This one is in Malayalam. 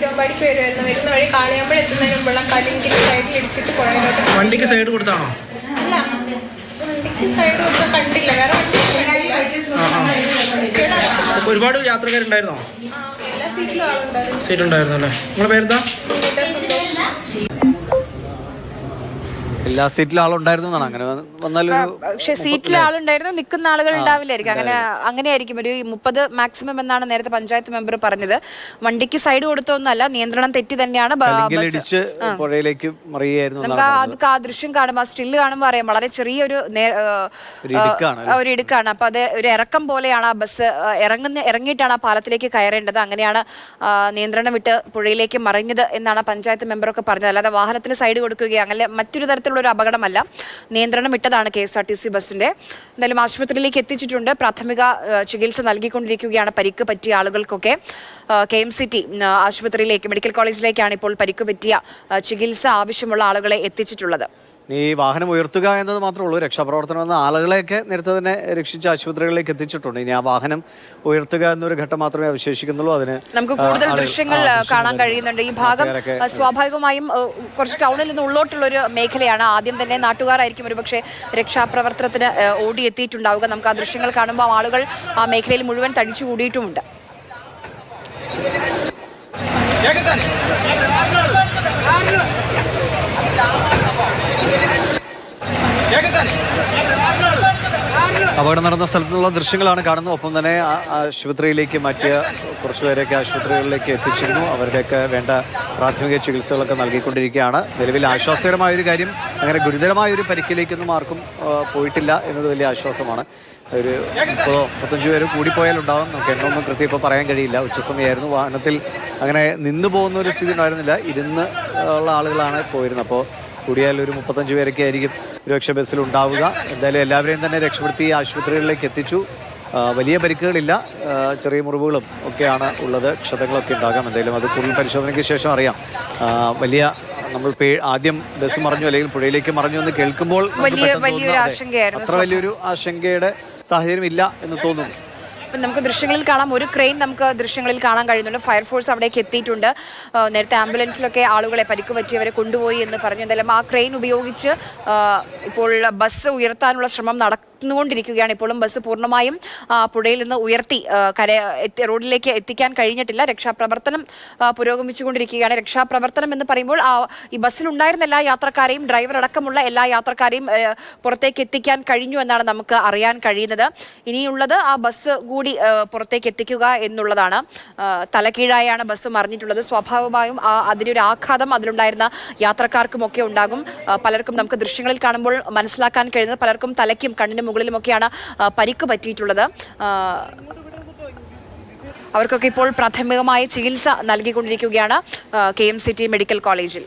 തിരുവമ്പാടിക്ക് വരുമായിരുന്നു വരുന്ന വഴി കാളിയാമ്പഴ എത്തുന്നതിന് മുമ്പുള്ള കലിങ്കിൽ സൈഡിൽ ഇടിച്ചിട്ട് പുഴയിലോട്ട് വണ്ടിക്ക് സൈഡ് കൊടുത്താണോ? അല്ല വണ്ടിക്ക് സൈഡ് കൊടുത്ത കണ്ടില്ല. വേറെ വണ്ടി ഒരുപാട് യാത്രക്കാരുണ്ടായിരുന്നോ? എല്ലാ സീറ്റിലും ആളുണ്ടായിരുന്നു. സീറ്റ് ഉണ്ടായിരുന്നു അല്ലേ നിങ്ങളെ പേരെന്താ? എല്ലാ സീറ്റിലും ആളുണ്ടായിരുന്നു എന്നാണ്. അങ്ങനെ വന്നാലൊരു പക്ഷെ സീറ്റിൽ ആളുണ്ടായിരുന്നു. നിൽക്കുന്ന ആളുകൾ ഉണ്ടാവില്ലായിരിക്കും. അങ്ങനെ അങ്ങനെയായിരിക്കും. ഒരു മുപ്പത് മാക്സിമം എന്നാണ് നേരത്തെ പഞ്ചായത്ത് മെമ്പർ പറഞ്ഞത്. വണ്ടിക്ക് സൈഡ് കൊടുത്തൊന്നല്ല നിയന്ത്രണം തെറ്റി തന്നെയാണ് ബ- ബസ് ഇടിച്ച് പുഴയിലേക്ക് മറിയായിരുന്നു നമുക്ക് ആ അത് ആ ദൃശ്യം കാണുമ്പോൾ ആ സ്റ്റില്ല് കാണുമ്പോൾ അറിയാം. വളരെ ചെറിയൊരു നേ- ഒരു ഇടുക്കാണ് ആ, ഒരു ഇടുക്കാണ്. അപ്പൊ അത് ഒരു ഇറക്കം പോലെയാണ് ആ ബസ് ആ, ഇറങ്ങുന്ന ഇറങ്ങിയിട്ടാണ് ആ പാലത്തിലേക്ക് കയറേണ്ടത്. അങ്ങനെയാണ് ആ, നിയന്ത്രണം വിട്ട് പുഴയിലേക്ക് മറിഞ്ഞത് എന്നാണ് പഞ്ചായത്ത് മെമ്പർ ഒക്കെ പറഞ്ഞത്. അല്ലാതെ വാഹനത്തിന് സൈഡ് കൊടുക്കുകയോ അങ്ങനെ മറ്റൊരു തരത്തിലുള്ള ഒരു അപകടമല്ല. നിയന്ത്രണം വിട്ടതാണ് K S R T C ബസിന്റെ എന്തായാലും ആശുപത്രിയിലേക്ക് എത്തിച്ചിട്ടുണ്ട്. പ്രാഥമിക ചികിത്സ നൽകിക്കൊണ്ടിരിക്കുകയാണ് പരിക്ക് പറ്റിയ ആളുകൾക്കൊക്കെ. കെ എം സി ടി ആശുപത്രിയിലേക്ക് മെഡിക്കൽ കോളേജിലേക്കാണ് ഇപ്പോൾ പരിക്ക് പറ്റിയ ചികിത്സ ആവശ്യമുള്ള ആളുകളെ എത്തിച്ചിട്ടുള്ളത്. ഈ വാഹനം ഉയർത്തുക എന്നത് മാത്രമേ ഉള്ളൂ. രക്ഷാപ്രവർത്തനം എന്ന ആളുകളെയൊക്കെ നേരത്തെ തന്നെ രക്ഷിച്ച് ആശുപത്രികളിലേക്ക് എത്തിച്ചിട്ടുണ്ട്. ഇനി ആ വാഹനം ഉയർത്തുക എന്നൊരു ഘട്ടം മാത്രമേ അവശേഷിക്കുന്നുള്ളൂ. അതിന് നമുക്ക് കൂടുതൽ ദൃശ്യങ്ങൾ കാണാൻ കഴിയുന്നുണ്ട്. ഈ ഭാഗം സ്വാഭാവികമായും കുറച്ച് ടൗണിൽ നിന്ന് ഉള്ളോട്ടുള്ള ഒരു മേഖലയാണ്. ആദ്യം തന്നെ നാട്ടുകാരായിരിക്കും ഒരുപക്ഷെ രക്ഷാപ്രവർത്തനത്തിന് ഓടിയെത്തിയിട്ടുണ്ടാവുക. നമുക്ക് ആ ദൃശ്യങ്ങൾ കാണുമ്പോൾ ആളുകൾ ആ മേഖലയിൽ മുഴുവൻ തടിച്ചു കൂടിയിട്ടുമുണ്ട് അപകടം നടന്ന സ്ഥലത്തുള്ള ദൃശ്യങ്ങളാണ് കാണുന്നത്. ഒപ്പം തന്നെ ആശുപത്രിയിലേക്ക് മാറ്റിയ കുറച്ചുപേരെയൊക്കെ ആശുപത്രികളിലേക്ക് എത്തിച്ചിരുന്നു. അവരുടെയൊക്കെ വേണ്ട പ്രാഥമിക ചികിത്സകളൊക്കെ നൽകിക്കൊണ്ടിരിക്കുകയാണ്. നിലവിൽ ആശ്വാസകരമായ ഒരു കാര്യം അങ്ങനെ ഗുരുതരമായ ഒരു പരിക്കിലേക്കൊന്നും ആർക്കും പോയിട്ടില്ല എന്നത് വലിയ ആശ്വാസമാണ്. ഒരു മുപ്പതോ മുപ്പത്തഞ്ച് പേര് കൂടിപ്പോയാലുണ്ടാവും നമുക്ക് എന്നൊന്നും കൃത്യം ഇപ്പോൾ പറയാൻ കഴിയില്ല. ഉച്ചസമയമായിരുന്നു. വാഹനത്തിൽ അങ്ങനെ നിന്ന് പോകുന്ന ഒരു സ്ഥിതി ഉണ്ടായിരുന്നില്ല. ഇരുന്ന് ഉള്ള ആളുകളാണ് പോയിരുന്നത്. അപ്പോൾ കൂടിയാൽ ഒരു മുപ്പത്തഞ്ച് പേരൊക്കെ ആയിരിക്കും ഒരുപക്ഷെ ബസ്സിൽ ഉണ്ടാവുക. എന്തായാലും എല്ലാവരെയും തന്നെ രക്ഷപ്പെടുത്തി ആശുപത്രികളിലേക്ക് എത്തിച്ചു. വലിയ പരിക്കുകളില്ല. ചെറിയ മുറിവുകളും ഒക്കെയാണ് ഉള്ളത്. ക്ഷതങ്ങളൊക്കെ ഉണ്ടാകാം. എന്തായാലും അത് കൂടുതൽ പരിശോധനയ്ക്ക് ശേഷം അറിയാം. വലിയ നമ്മൾ ആദ്യം ബസ് മറിഞ്ഞു അല്ലെങ്കിൽ പുഴയിലേക്ക് മറിഞ്ഞു എന്ന് കേൾക്കുമ്പോൾ. അത്ര വലിയൊരു ആശങ്കയുടെ സാഹചര്യം ഇല്ല എന്ന് തോന്നുന്നു. ഇപ്പം നമുക്ക് ദൃശ്യങ്ങളിൽ കാണാം. ഒരു ക്രെയിൻ നമുക്ക് ദൃശ്യങ്ങളിൽ കാണാൻ കഴിയുന്നുണ്ട്. ഫയർഫോഴ്സ് അവിടേക്ക് എത്തിയിട്ടുണ്ട്. നേരത്തെ ആംബുലൻസിലൊക്കെ ആളുകളെ പരിക്ക് പറ്റിയവരെ കൊണ്ടുപോയി എന്ന് പറഞ്ഞു. എന്തായാലും ആ ക്രെയിൻ ഉപയോഗിച്ച് ഇപ്പോൾ ബസ് ഉയർത്താനുള്ള ശ്രമം നടന്നുകൊണ്ടിരിക്കുകയാണ്. ഇപ്പോഴും ബസ് പൂർണമായും പുഴയിൽ നിന്ന് ഉയർത്തി കര റോഡിലേക്ക് എത്തിക്കാൻ കഴിഞ്ഞിട്ടില്ല. രക്ഷാപ്രവർത്തനം പുരോഗമിച്ചുകൊണ്ടിരിക്കുകയാണ്. രക്ഷാപ്രവർത്തനം എന്ന് പറയുമ്പോൾ ആ ഈ ബസ്സിലുണ്ടായിരുന്ന എല്ലാ യാത്രക്കാരെയും ഡ്രൈവർ അടക്കമുള്ള എല്ലാ യാത്രക്കാരെയും പുറത്തേക്ക് എത്തിക്കാൻ കഴിഞ്ഞു എന്നാണ് നമുക്ക് അറിയാൻ കഴിയുന്നത്. ഇനിയുള്ളത് ആ ബസ് കൂടി പുറത്തേക്ക് എത്തിക്കുക എന്നുള്ളതാണ്. തലക്കീഴായാണ് ബസ് മറിഞ്ഞിട്ടുള്ളത്. സ്വാഭാവികമായും ആ അതിനൊരു ആഘാതം അതിലുണ്ടായിരുന്ന യാത്രക്കാർക്കുമൊക്കെ ഉണ്ടാകും. പലർക്കും നമുക്ക് ദൃശ്യങ്ങളിൽ കാണുമ്പോൾ മനസ്സിലാക്കാൻ കഴിയുന്നത് പലർക്കും തലയ്ക്കും കണ്ണിന് മുകളിലുമൊക്കെയാണ് പരിക്ക് പറ്റിയിട്ടുള്ളത്. അവർക്കൊക്കെ ഇപ്പോൾ പ്രാഥമികമായ ചികിത്സ നൽകിക്കൊണ്ടിരിക്കുകയാണ് കെ എം മെഡിക്കൽ കോളേജിൽ.